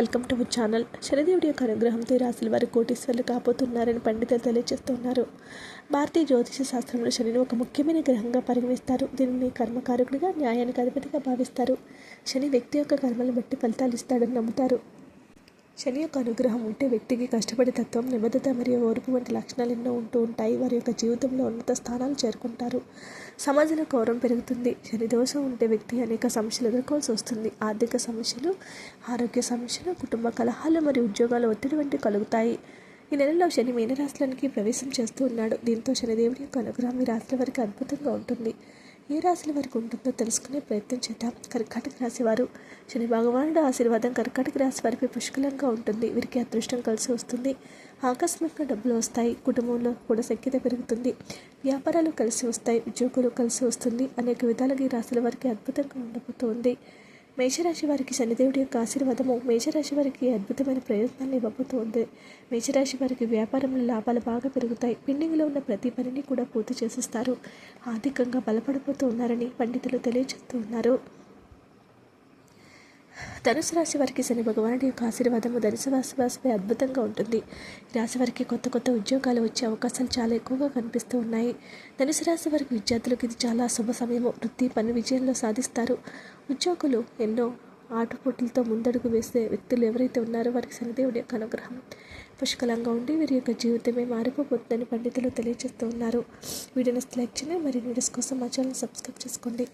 Welcome to our channel. శనిదేవుడి యొక్క అనుగ్రహంతో ఈ రాశుల వారు కోటీశ్వర్లు కాబోతున్నారని పండితులు తెలియజేస్తున్నారు. భారతీయ జ్యోతిష శాస్త్రంలో శనిని ఒక ముఖ్యమైన గ్రహంగా పరిగణిస్తారు. దీనిని కర్మకారకుడిగా న్యాయానికి అధిపతిగా భావిస్తారు. శని వ్యక్తి యొక్క కర్మలను బట్టి ఫలితాలు ఇస్తాడని నమ్ముతారు. శని యొక్క అనుగ్రహం ఉంటే వ్యక్తికి కష్టపడి తత్వం నిబద్ధత మరియు ఓర్పు వంటి లక్షణాలు ఎన్నో ఉంటూ ఉంటాయి. వారి యొక్క జీవితంలో ఉన్నత స్థానాలు చేరుకుంటారు. సమాజంలో గౌరవం పెరుగుతుంది. శని దోషం ఉంటే వ్యక్తి అనేక సమస్యలు ఎదుర్కోవాల్సి వస్తుంది. ఆర్థిక సమస్యలు ఆరోగ్య సమస్యలు కుటుంబ కలహాలు మరియు ఉద్యోగాల ఒత్తిడి వంటి కలుగుతాయి. ఈ నెలలో శని మీనరాశులకి ప్రవేశం చేస్తూ ఉన్నాడు. దీంతో శనిదేవుడి యొక్క అనుగ్రహం ఈ రాశుల వారికి అద్భుతంగా ఉంటుంది. ఏ రాశుల వారికి ఉంటుందో తెలుసుకునే ప్రయత్నం చేద్దాం. కర్కాటక రాశి వారు శని భగవానుడు ఆశీర్వాదం కర్కాటక రాశి వారిపై పుష్కలంగా ఉంటుంది. వీరికి అదృష్టం కలిసి వస్తుంది. ఆకస్మికంగా డబ్బులు వస్తాయి. కుటుంబంలో కూడా శక్యత పెరుగుతుంది. వ్యాపారాలు కలిసి వస్తాయి. ఉద్యోగులు కలిసి వస్తుంది. అనేక విధాలుగా ఈ రాశుల వారికి అద్భుతంగా ఉండబోతోంది. మేషరాశి వారికి శనిదేవుడి యొక్క ఆశీర్వాదము. మేషరాశి వారికి అద్భుతమైన ప్రయోజనాలు ఇవ్వబోతోంది. మేషరాశి వారికి వ్యాపారంలో లాభాలు బాగా పెరుగుతాయి. పెండింగ్లో ఉన్న ప్రతి పనిని కూడా పూర్తి చేసిస్తారు. ఆర్థికంగా బలపడిపోతూ ఉన్నారని పండితులు తెలియజేస్తూ ఉన్నారు. ధనుసు రాశి వారికి శని భగవానుడి యొక్క ఆశీర్వాదము ధనుసు రాశి వారిపై అద్భుతంగా ఉంటుంది. ఈ రాశి వారికి కొత్త కొత్త ఉద్యోగాలు వచ్చే అవకాశాలు చాలా ఎక్కువగా కనిపిస్తూ ఉన్నాయి. ధనుసు రాశి వారికి విద్యార్థులకు ఇది చాలా శుభ సమయము. వృత్తి పని విజయంలో సాధిస్తారు. ఉద్యోగులు ఎన్నో ఆటపోటీలతో ముందడుగు వేసే వ్యక్తులు ఎవరైతే ఉన్నారో వారికి శనిదేవుడి యొక్క అనుగ్రహం పుష్కలంగా ఉండి వీరి యొక్క జీవితమే మారిపోతుందని పండితులు తెలియజేస్తూ ఉన్నారు. వీడియోని లైక్ చేయండి. మరి వీడియోస్ కోసం మా ఛానల్ సబ్స్క్రైబ్ చేసుకోండి.